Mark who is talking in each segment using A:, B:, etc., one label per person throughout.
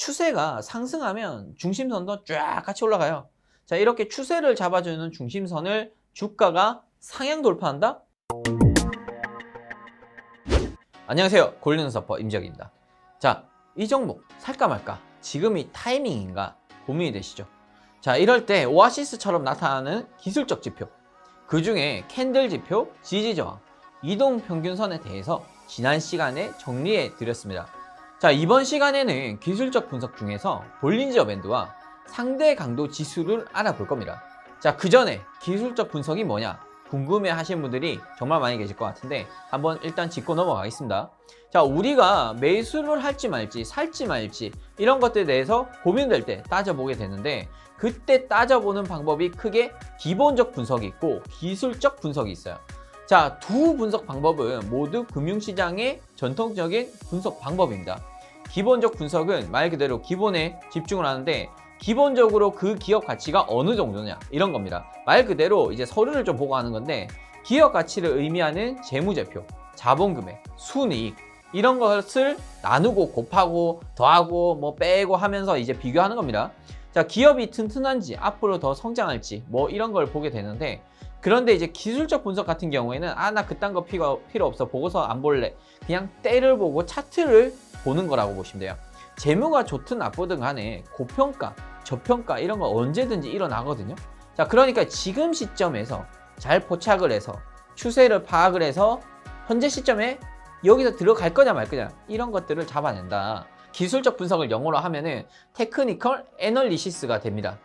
A: 추세가 상승하면 중심선도 쫙 같이 올라가요. 자, 이렇게 추세를 잡아주는 중심선을 주가가 상향 돌파한다? 안녕하세요. 골든 서퍼 임지혁입니다. 자, 이 종목 살까 말까? 지금이 타이밍인가 고민이 되시죠? 자, 이럴 때 오아시스처럼 나타나는 기술적 지표, 그 중에 캔들 지표, 지지 저항, 이동 평균선에 대해서 지난 시간에 정리해 드렸습니다. 자, 이번 시간에는 기술적 분석 중에서 볼린저 밴드와 상대 강도 지수를 알아볼 겁니다. 자, 그 전에 기술적 분석이 뭐냐? 궁금해 하시는 분들이 정말 많이 계실 것 같은데 한번 일단 짚고 넘어가겠습니다. 자, 우리가 매수를 할지 말지, 살지 말지 이런 것들에 대해서 고민될 때 따져보게 되는데 그때 따져보는 방법이 크게 기본적 분석이 있고 기술적 분석이 있어요. 자, 두 분석 방법은 모두 금융시장의 전통적인 분석 방법입니다. 기본적 분석은 말 그대로 기본에 집중을 하는데 기본적으로 그 기업 가치가 어느 정도냐 이런 겁니다. 말 그대로 이제 서류를 좀 보고 하는 건데 기업 가치를 의미하는 재무제표, 자본금액, 순이익 이런 것을 나누고 곱하고 더하고 뭐 빼고 하면서 이제 비교하는 겁니다. 자, 기업이 튼튼한지 앞으로 더 성장할지 뭐 이런 걸 보게 되는데 그런데 이제 기술적 분석 같은 경우에는 아 나 그딴 거 필요, 없어 보고서 안 볼래 그냥 때를 보고 차트를 보는 거라고 보시면 돼요. 재무가 좋든 나쁘든 간에 고평가, 저평가 이런 거 언제든지 일어나거든요. 자, 그러니까 지금 시점에서 잘 포착을 해서 추세를 파악을 해서 현재 시점에 여기서 들어갈 거냐 말 거냐 이런 것들을 잡아낸다. 기술적 분석을 영어로 하면은 테크니컬 애널리시스가 됩니다.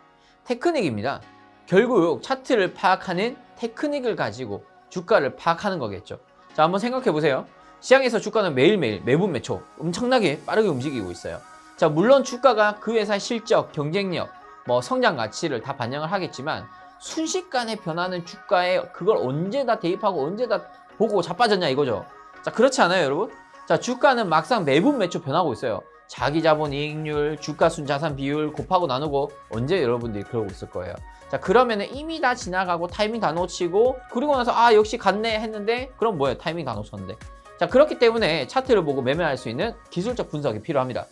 A: 테크닉입니다. 결국 차트를 파악하는 테크닉을 가지고 주가를 파악하는 거겠죠. 자, 한번 생각해 보세요. 시장에서 주가는 매일매일 매분 매초 엄청나게 빠르게 움직이고 있어요. 자, 물론 주가가 그 회사의 실적, 경쟁력, 뭐 성장 가치를 다 반영을 하겠지만 순식간에 변하는 주가에 그걸 언제 다 대입하고 언제 다 보고 자빠졌냐 이거죠. 자, 그렇지 않아요, 여러분? 자, 주가는 막상 매분 매초 변하고 있어요. 자기 자본 이익률, 주가 순 자산 비율 곱하고 나누고 언제 여러분들이 그러고 있을 거예요. 자, 그러면은 이미 다 지나가고 타이밍 다 놓치고 그리고 나서 아, 역시 갔네 했는데 그럼 뭐예요? 타이밍 다 놓쳤는데. 자, 그렇기 때문에 차트를 보고 매매할 수 있는 기술적 분석이 필요합니다.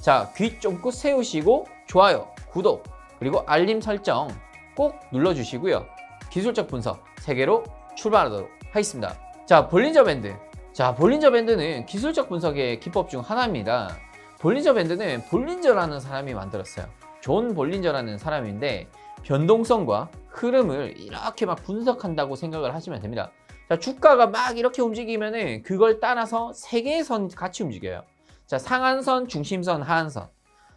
A: 자, 귀 쫑긋 세우시고 좋아요, 구독, 그리고 알림 설정 꼭 눌러주시고요. 기술적 분석 세계로 출발하도록 하겠습니다. 자, 볼린저 밴드. 자, 볼린저 밴드는 기술적 분석의 기법 중 하나입니다. 볼린저 밴드는 볼린저라는 사람이 만들었어요. 존 볼린저라는 사람인데 변동성과 흐름을 이렇게 막 분석한다고 생각을 하시면 됩니다. 자, 주가가 막 이렇게 움직이면은 그걸 따라서 세 개의 선 같이 움직여요. 자, 상한선, 중심선, 하한선.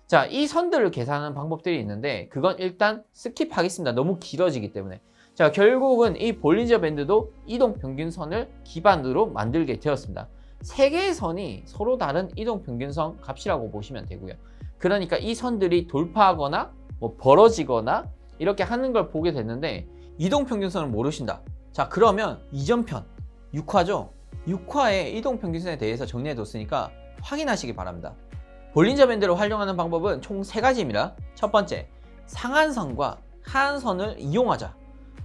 A: 자, 이 선들을 계산하는 방법들이 있는데 그건 일단 스킵하겠습니다. 너무 길어지기 때문에. 자, 결국은 이 볼린저 밴드도 이동 평균선을 기반으로 만들게 되었습니다. 세 개의 선이 서로 다른 이동 평균선 값이라고 보시면 되고요. 그러니까 이 선들이 돌파하거나 뭐 벌어지거나 이렇게 하는 걸 보게 됐는데 이동 평균선을 모르신다. 자, 그러면 이전편 6화죠. 6화의 이동 평균선에 대해서 정리해 뒀으니까 확인하시기 바랍니다. 볼린저 밴드를 활용하는 방법은 총세 가지입니다. 첫 번째, 상한선과 하한선을 이용하자.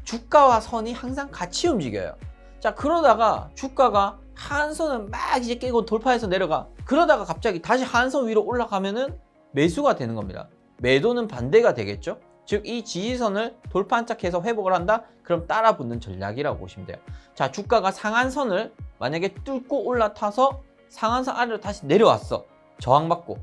A: 주가와 선이 항상 같이 움직여요. 자, 그러다가 주가가 하한선을 막 이제 깨고 돌파해서 내려가. 그러다가 갑자기 다시 하한선 위로 올라가면은 매수가 되는 겁니다. 매도는 반대가 되겠죠? 즉, 이 지지선을 돌파 한짝해서 회복을 한다? 그럼 따라 붙는 전략이라고 보시면 돼요. 자, 주가가 상한선을 만약에 뚫고 올라타서 상한선 아래로 다시 내려왔어. 저항받고.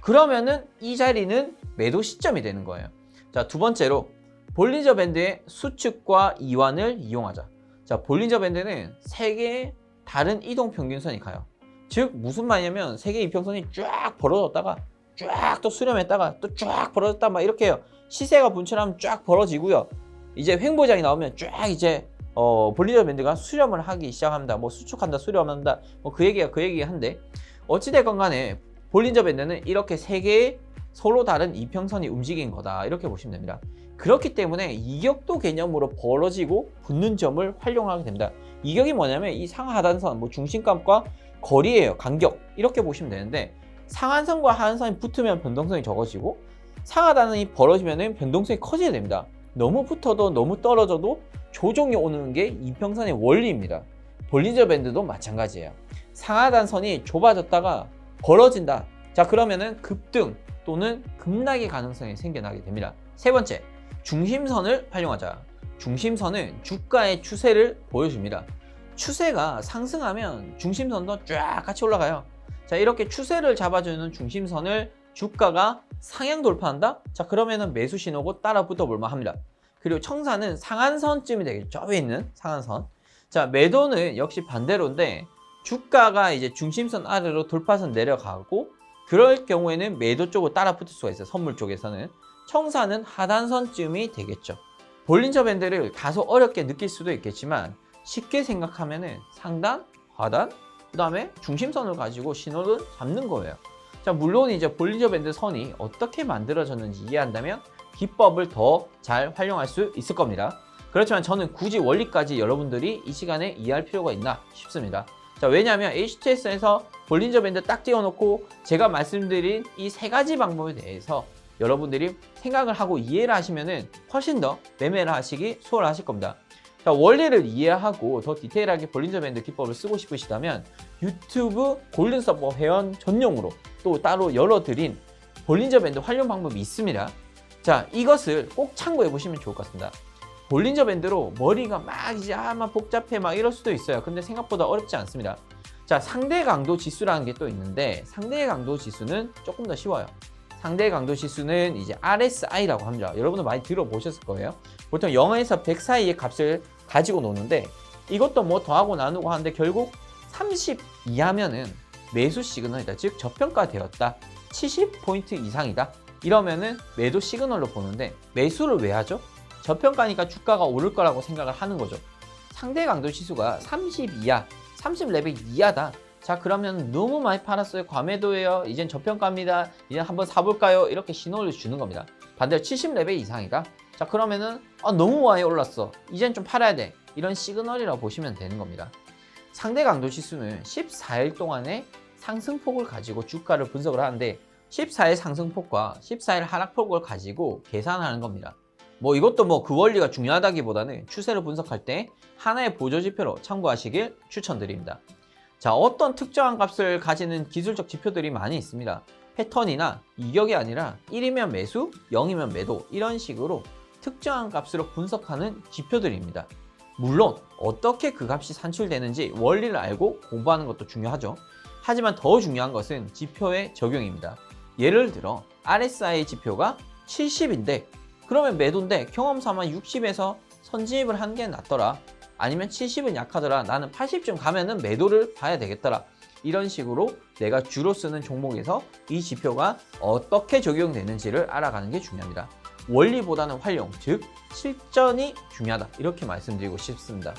A: 그러면은 이 자리는 매도 시점이 되는 거예요. 자, 두 번째로 볼린저 밴드의 수축과 이완을 이용하자. 자, 볼린저 밴드는 세 개의 다른 이동 평균선이 가요. 즉 무슨 말이냐면 세 개의 이평선이 쫙 벌어졌다가 쫙 또 수렴했다가 또 쫙 벌어졌다 막 이렇게 해요. 시세가 분출하면 쫙 벌어지고요. 이제 횡보장이 나오면 쫙 이제 어, 볼린저 밴드가 수렴을 하기 시작합니다. 뭐 수축한다, 수렴한다, 뭐 그 얘기가 그 얘기 한데 어찌됐건 간에 볼린저 밴드는 이렇게 세 개의 서로 다른 이평선이 움직인 거다 이렇게 보시면 됩니다. 그렇기 때문에 이격도 개념으로 벌어지고 붙는 점을 활용하게 됩니다. 이격이 뭐냐면 이 상하단선, 뭐 중심값과 거리예요. 간격 이렇게 보시면 되는데 상한선과 하한선이 붙으면 변동성이 적어지고 상하단이 벌어지면 변동성이 커지게 됩니다. 너무 붙어도 너무 떨어져도 조정이 오는 게 이평선의 원리입니다. 볼린저 밴드도 마찬가지예요. 상하단 선이 좁아졌다가 벌어진다. 자 그러면은 급등 또는 급락의 가능성이 생겨나게 됩니다. 세 번째, 중심선을 활용하자. 중심선은 주가의 추세를 보여줍니다. 추세가 상승하면 중심선도 쫙 같이 올라가요. 자, 이렇게 추세를 잡아주는 중심선을 주가가 상향 돌파한다? 자, 그러면은 매수 신호고 따라 붙어 볼만 합니다. 그리고 청사는 상한선쯤이 되겠죠. 위에 있는 상한선. 자, 매도는 역시 반대로인데 주가가 이제 중심선 아래로 돌파선 내려가고 그럴 경우에는 매도 쪽으로 따라 붙을 수가 있어요. 선물 쪽에서는. 청사는 하단선쯤이 되겠죠. 볼린저 밴드를 다소 어렵게 느낄 수도 있겠지만 쉽게 생각하면은 상단, 하단, 그 다음에 중심선을 가지고 신호를 잡는 거예요. 자, 물론 이제 볼린저 밴드 선이 어떻게 만들어졌는지 이해한다면 기법을 더 잘 활용할 수 있을 겁니다. 그렇지만 저는 굳이 원리까지 여러분들이 이 시간에 이해할 필요가 있나 싶습니다. 자, 왜냐하면 HTS에서 볼린저 밴드 딱 띄워놓고 제가 말씀드린 이 세 가지 방법에 대해서 여러분들이 생각을 하고 이해를 하시면은 훨씬 더 매매를 하시기 수월하실 겁니다. 자, 원리를 이해하고 더 디테일하게 볼린저 밴드 기법을 쓰고 싶으시다면 유튜브 골든 서버 회원 전용으로 또 따로 열어드린 볼린저 밴드 활용 방법이 있습니다. 자, 이것을 꼭 참고해 보시면 좋을 것 같습니다. 볼린저 밴드로 머리가 막 이제 아마 복잡해 막 이럴 수도 있어요. 근데 생각보다 어렵지 않습니다. 자, 상대 강도 지수라는 게 또 있는데 상대 강도 지수는 조금 더 쉬워요. 상대 강도 지수는 이제 RSI라고 합니다. 여러분도 많이 들어보셨을 거예요. 보통 0에서 100 사이의 값을 가지고 노는데 이것도 뭐 더하고 나누고 하는데 결국 30 이하면은 매수 시그널이다. 즉 저평가되었다. 70포인트 이상이다. 이러면은 매도 시그널로 보는데 매수를 왜 하죠? 저평가니까 주가가 오를 거라고 생각을 하는 거죠. 상대 강도 지수가 30 이하, 30 레벨 이하다. 자 그러면 너무 많이 팔았어요. 과매도예요. 이젠 저평가입니다. 이제 한번 사볼까요? 이렇게 신호를 주는 겁니다. 반대로 70 레벨 이상이다. 자 그러면은 아, 너무 많이 올랐어. 이젠 좀 팔아야 돼. 이런 시그널이라고 보시면 되는 겁니다. 상대 강도 지수는 14일 동안의 상승폭을 가지고 주가를 분석을 하는데 14일 상승폭과 14일 하락폭을 가지고 계산하는 겁니다. 뭐 이것도 뭐 그 원리가 중요하다기보다는 추세를 분석할 때 하나의 보조 지표로 참고하시길 추천드립니다. 자, 어떤 특정한 값을 가지는 기술적 지표들이 많이 있습니다. 패턴이나 이격이 아니라 1이면 매수, 0이면 매도 이런 식으로 특정한 값으로 분석하는 지표들입니다. 물론 어떻게 그 값이 산출되는지 원리를 알고 공부하는 것도 중요하죠. 하지만 더 중요한 것은 지표의 적용입니다. 예를 들어 RSI 지표가 70인데 그러면 매도인데 경험 삼아 60에서 선진입을 하는 게 낫더라. 아니면 70은 약하더라. 나는 80쯤 가면은 매도를 봐야 되겠더라. 이런 식으로 내가 주로 쓰는 종목에서 이 지표가 어떻게 적용되는지를 알아가는 게 중요합니다. 원리보다는 활용, 즉 실전이 중요하다. 이렇게 말씀드리고 싶습니다.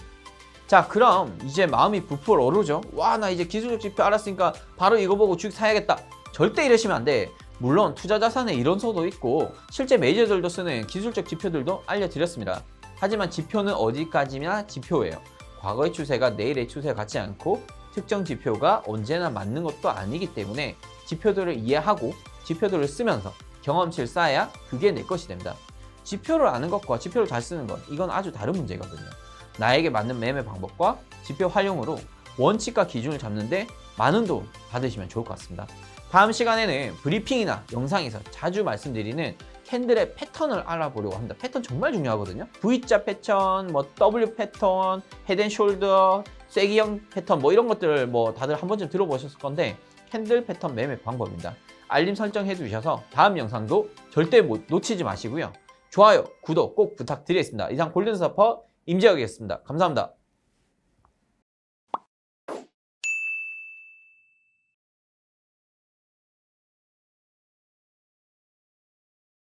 A: 자, 그럼 이제 마음이 부풀 오르죠. 와, 나 이제 기술적 지표 알았으니까 바로 이거 보고 주식 사야겠다. 절대 이러시면 안 돼. 물론 투자 자산의 이론서도 있고 실제 메이저들도 쓰는 기술적 지표들도 알려드렸습니다. 하지만 지표는 어디까지나 지표예요. 과거의 추세가 내일의 추세와 같지 않고 특정 지표가 언제나 맞는 것도 아니기 때문에 지표들을 이해하고 지표들을 쓰면서 경험치를 쌓아야 그게 내 것이 됩니다. 지표를 아는 것과 지표를 잘 쓰는 것 이건 아주 다른 문제거든요. 나에게 맞는 매매 방법과 지표 활용으로 원칙과 기준을 잡는데 많은 도움 받으시면 좋을 것 같습니다. 다음 시간에는 브리핑이나 영상에서 자주 말씀드리는 캔들의 패턴을 알아보려고 합니다. 패턴 정말 중요하거든요. V자 패턴, 뭐 W 패턴, 헤드앤숄더, 쐐기형 패턴 뭐 이런 것들 뭐 다들 한 번쯤 들어보셨을 건데 캔들 패턴 매매 방법입니다. 알림 설정해 두셔서 다음 영상도 절대 못 놓치지 마시고요. 좋아요, 구독 꼭 부탁드리겠습니다. 이상 골든서퍼 임재혁이었습니다. 감사합니다.